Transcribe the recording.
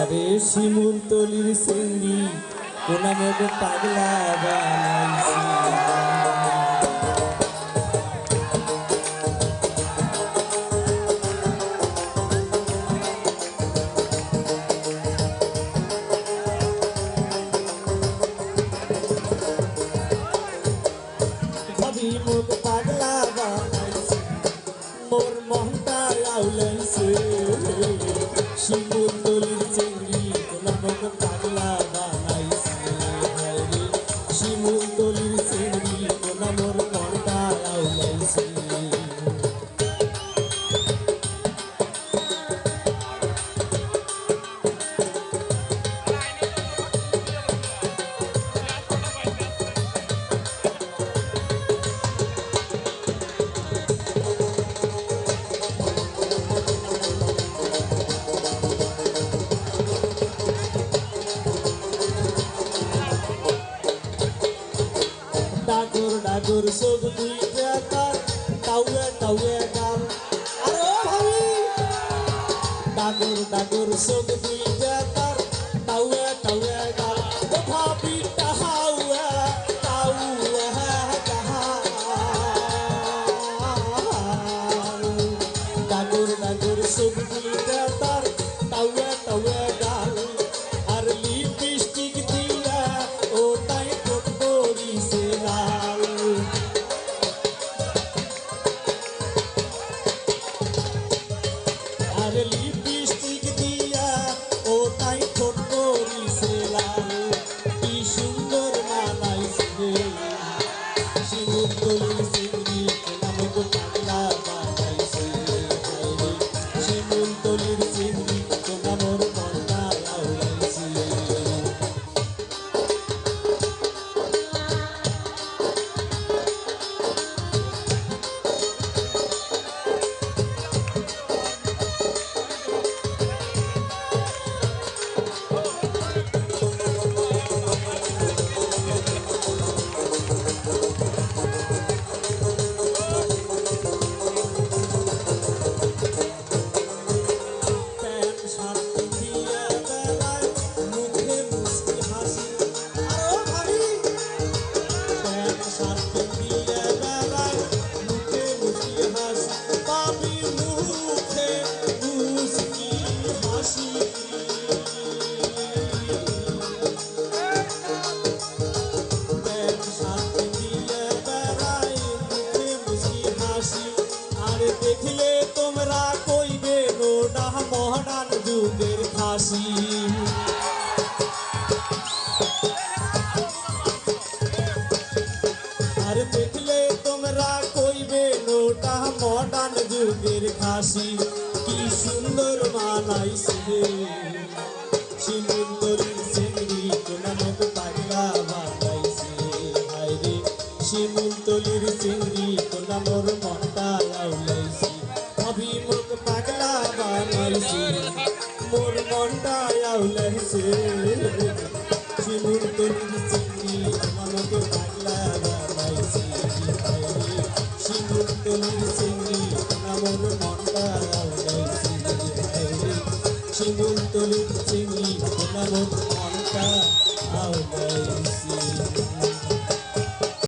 আরে শিমুল তলির সিঙ্গি কোনা মতো পাগলা বানাইছে। ভাবি মুখ পাগলা বানাইছে মোর মনটা আউলাইছে ডাগর সব তুই তার টাউয়ে টাউয়ে গান আরে ও ভাবি ডাগর ডাগর গাল الوسيم আর দেখলে তোমরা কইবে নোটা মডার্ন যুগের খাসি। কি সুন্দর মানাইছে সিন্দুরের সিংড়ি কোনানক পাগলা বানাইছে হায়রে শিমুলতলির সিংড়ি কোনা মোর মনটা লাউলাইছে। অভিমুখ পাগলা বানাইছে। মোর ঘন্টায় আউলে হেসে শিমুর তলির চিঠি মনকে পাগলা বানাইছে শিমুর তলির চিঠি আমার মনটা আউলাইছে শিমুর তলির চিঠি আমার মনটা আউলা